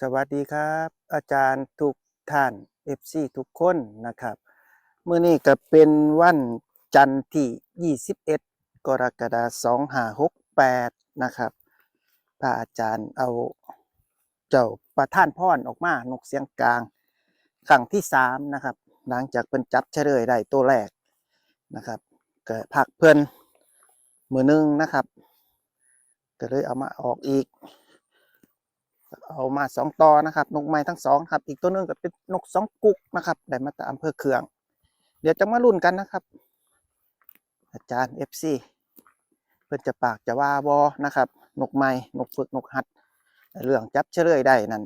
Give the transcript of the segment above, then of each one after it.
สวัสดีครับ อาจารย์ทุกท่าน FC ทุกคนนะครับเมื้อนี้ก็เป็นวันจันทร์ที่ 21 กรกฎาคม2568 นะครับพระอาจารย์เอาเจ้าประท่านพรอนออกมานกเสียงกลางครั้งที่3นะครับ หลังจากเพิ่นจับเฉลยได้ตัวแรกนะครับเก็พักเพิ่นมือหนึงนะครับ ก็เลยเอามาออกอีก เอามาสองตอนะครับ นกไม้ทั้งสองครับ อีกตัวหนึงก็เป็นนกสองกุกนะครับ ได้มาจากอำเภอเคือง เดี๋ยวจะมาลุ้นกันนะครับ อาจารย์เอฟซีเพื่อนจะปากจะว่าบอนะครับ นกไม้นกฝึกนกหัด เรื่องจับเฉลยได้นั่น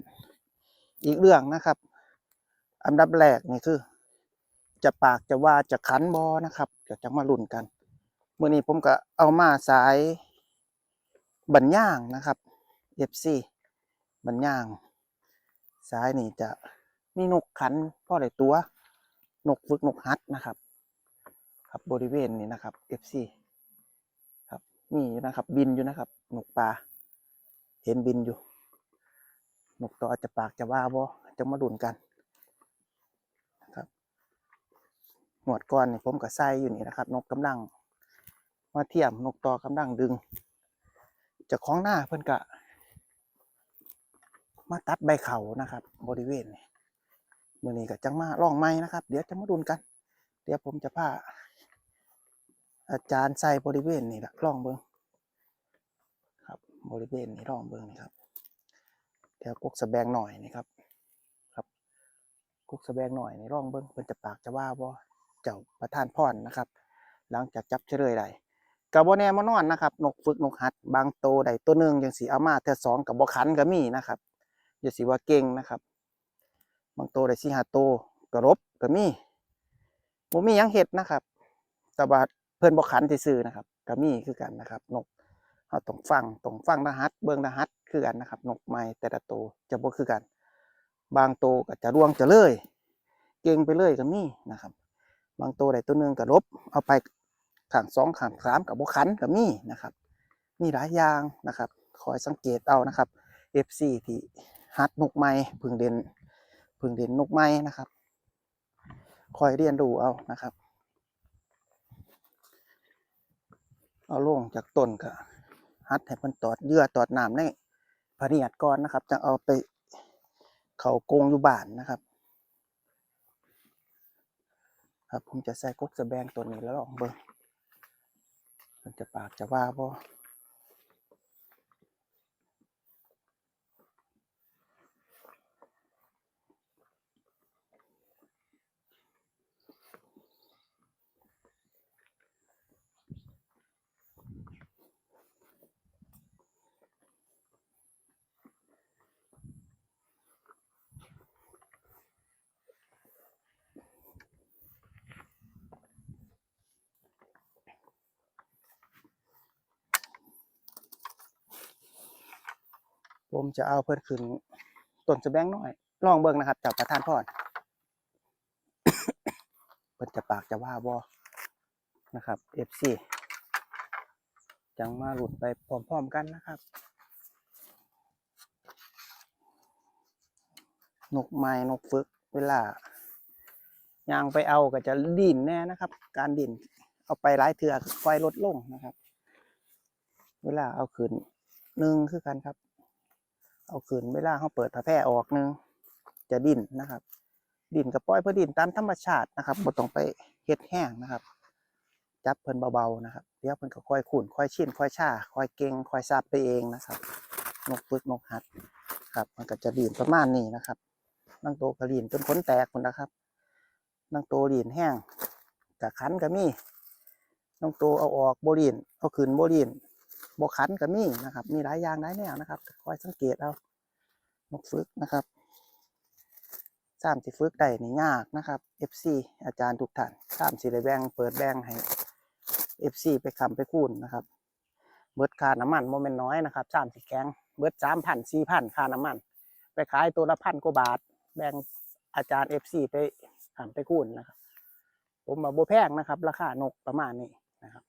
อีกเรื่องนะครับ อันดับแรกนี่คือ จะปากจะว่าจะขันบอนะครับเดี๋ยวจะมาลุ้นกันเมื่อนี้ผมก็เอามาสายบัญย่างนะครับเอฟซี บันย่างซ้ายนี่จะมีนกขันพ่อได้ตัวนกฝึกนกฮัดนะครับ ครับบริเวณนี้นะครับ FC ครับนี่อยู่นะครับ บินอยู่นะครับนกปลาเห็นบินอยู่ นกตัวอาจจะปากจะว่าบ่จะมาดุนกันนะครับหนวดก้อนนี่ผมกับไส้อยู่นี่นะครับ นกกำลัง มาเทียมนกต่อกำลังดึงจะคล้าของหน้าเพิ่อนกะ มาตัดใบเขานะครับ บริเวณนี้มือนี้ก็จังมาลองไม้นะครับ เดี๋ยวจะมาดูกัน เดี๋ยวผมจะพาอาจารย์ใส่บริเวณนี้ละลองเบิ้งครับบริเวณนี้ลองเบิ้งนี่ครับเดี๋ยวกุกสะแบงหน่อยนี่ครับครับกุกสะแบงหน่อยนี่ลองเบิ้งเพิ่นจะปากจะว่าบ่เจ้าประธานพรนะครับ หลังจากจับเฉลยได้กับบ่แน่มานอนนะครับนกฝึกนกหัด บางโตวได้ตัวหนึ่งยังสีเอามาเท่าสองกับบ่ขันก็มีนะครับ อย่าสิว่าเก่งนะครับ บางตัวได้สี่ห้าตัวกระรบก็มีบ่มียังเห็ดนะครับ แต่ว่าเพิ่นบ่ขันซื่อนะครับก็มีคือกันนะครับ นกเฮาต้องฟังต้องฟังรหัสเบิ่งรหัสคือกันนะครับ นกใหม่แต่ละตัวจะบ่คือกัน บางตัวก็จะร่วงจะเลย เก่งไปเลยก็มีนะครับ บางตัวได้ตัวหนึงก็ลบ เอาไปขางสองขางสามกับบ่ขันก็มีนะครับมีหลายอย่างนะครับ คอยสังเกตเอานะครับ FC ที่ ฮัดนกไม้พึ่งเด่นพึ่งเด่นนกไม้นะครับคอยเรียนรู้เอานะครับ เอาลงจากต้นก็ฮัดให้มันตอดเยื่อตอดน้ำในพเนียดก่อนนะครับจะเอาไปเขากงอยู่บ้านนะครับ ครับผมจะใส่กุ๊กสะแบงตัวนี้แล้วลองเบิ่งมันจะปากจะว่าบ่ ผมจะเอาเพิ่นขึ้นต้นสะแบงน้อย ลองเบิ่งนะครับจากประธานพรเพิ่นจะปากจะว่าบ่นะครับ FC จังมาหลุดไปพร้อมๆกันนะครับนกไม้นกฝึกเวลายางไปเอาก็จะดิ่นแน่นะครับ การดิ่นเอาไปหลายเถื่อค่อยลดลงนะครับ เวลาเอาขึ้นหนึ่งคือกันครับ เอาขึ้นเวลาเขาเปิดผ้าแพร่ออกหนึงจะดิ่นนะครับ ดินกับปล่อยเพื่อดินตามธรรมชาตินะครับบ่ต้องไปเฮ็ดแห้งนะครับ จับเพิ่นเบาๆนะครับเดี๋ยวเพิ่นก็ค่อยขุ่นค่อยชินค่อยชาค่อยเก่งค่อยซาบไปเองนะครับนกฝึกนกหัดครับมันก็จะดินประมาณนี้นะครับนั่งโตก็ดิ่นจนขนแตกคนนะครับนั่งโตดินแห้งกับขันก็มีนั่งโตเอาออกโบดินเอาขึ้นโบดิน บกขันก็มีนะครับ มีหลายอย่างหลายแนวนะครับคอยสังเกตเอานกฝึกนะครับสามสิฝึกได้นี่ยากนะครับ FC อาจารย์ทุกท่านสามสิได้แบ่งเปิดแบ่งให้ FC ไปคำไปคูณนะครับ เบิดค่าน้ำมันโมเมนต์น้อยนะครับสามสิแกงเบิดสามพันสี่พันค่าน้ำมัน ไปขายตัวละพันกว่าบาท แบ่งอาจารย์ FC ไปคำไปคูณนะครับ ผมมาโบแพงนะครับ ราคานกประมาณนี้นะครับ